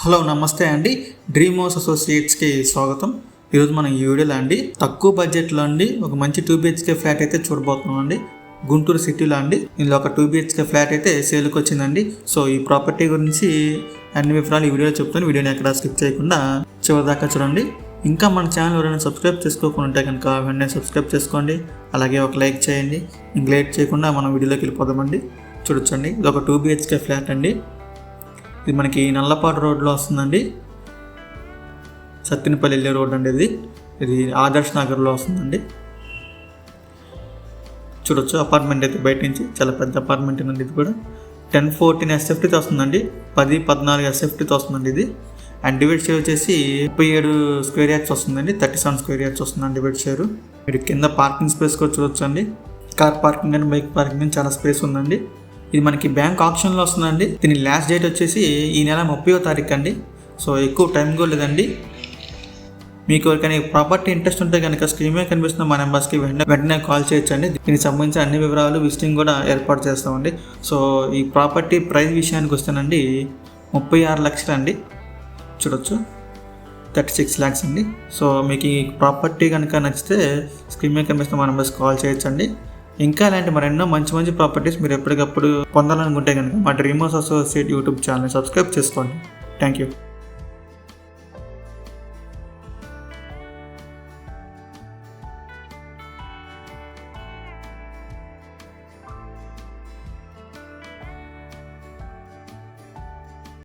Hello నమస్తే అండి. Dream house అసోసియేట్స్కి స్వాగతం. ఈరోజు మనం ఈ వీడియోలో అండి తక్కువ బడ్జెట్లో అండి ఒక మంచి టూ బిహెచ్కే ఫ్లాట్ అయితే చూడబోతున్నాం అండి. గుంటూరు సిటీలో అండి ఇందులో ఒక టూ బిహెచ్కే ఫ్లాట్ అయితే సేల్కి వచ్చిందండి. సో ఈ ప్రాపర్టీ గురించి అన్ని వివరాలు ఈ వీడియోలో చెప్తాను. వీడియోని ఎక్కడ స్కిప్ చేయకుండా చివరి దాకా చూడండి. ఇంకా మన ఛానల్ ఎవరైనా సబ్స్క్రైబ్ చేసుకోకుండా ఉంటే కనుక వెంటనే సబ్స్క్రైబ్ చేసుకోండి. అలాగే ఒక లైక్ చేయండి. ఇంక లేట్ చేయకుండా మనం వీడియోలోకి వెళ్ళిపోదామండి. చూడొచ్చండి. ఇది ఒక టూ బిహెచ్కే ఫ్లాట్ అండి. ఇది మనకి నల్లపాడు రోడ్లో వస్తుందండి. సత్తినపల్లి వెళ్ళే రోడ్ అండి ఇది. ఇది ఆదర్శ్ నగర్లో వస్తుందండి. చూడొచ్చు అపార్ట్మెంట్ అయితే బయట నుంచి చాలా పెద్ద అపార్ట్మెంట్ అండి ఇది కూడా. టెన్ ఫోర్టీన్ ఎస్ఎఫ్టీతో వస్తుందండి. పది పద్నాలుగు ఎస్ఎఫ్టీతో వస్తుందండి ఇది. అండ్ డివైడ్ షేర్ వచ్చేసి ముప్పై ఏడు స్క్వేర్ యార్డ్స్ వస్తుందండి. థర్టీ సెవెన్ స్క్వేర్ యార్డ్స్ వస్తుందండి డివైడ్ షేర్ మీరు కింద పార్కింగ్ స్పేస్ కూడా చూడొచ్చు అండి car parking and bike parking అని చాలా స్పేస్ ఉందండి. ఇది మనకి బ్యాంక్ ఆప్షన్లో వస్తుందండి. దీని లాస్ట్ డేట్ వచ్చేసి ఈ నెల ముప్పయో తారీఖు అండి. సో ఎక్కువ టైం కూడా లేదండి. మీకు ఎవరికైనా ప్రాపర్టీ ఇంట్రెస్ట్ ఉంటే కనుక స్క్రీన్ మీద కనిపిస్తున్న మా నెంబర్స్కి వెంటనే వెంటనే కాల్ చేయొచ్చండి. దీనికి సంబంధించిన అన్ని వివరాలు విజిటింగ్ కూడా ఏర్పాటు చేస్తామండి. సో ఈ ప్రాపర్టీ ప్రైస్ విషయానికి వస్తేనండి ముప్పై ఆరు లక్షలు అండి. చూడొచ్చు. థర్టీ సిక్స్ ల్యాక్స్ అండి. సో మీకు ఈ ప్రాపర్టీ కనుక నచ్చితే స్క్రీన్ మీద కనిపిస్తున్న మా నెంబర్స్ కాల్ చేయొచ్చండి. ఇంకా ఇలాంటి మరెన్నో మంచి మంచి ప్రాపర్టీస్ మీరు ఎప్పటికప్పుడు పొందాలనుకుంటే కనుక మా dreamers associate YouTube channel subscribe చేసుకోండి. Thank you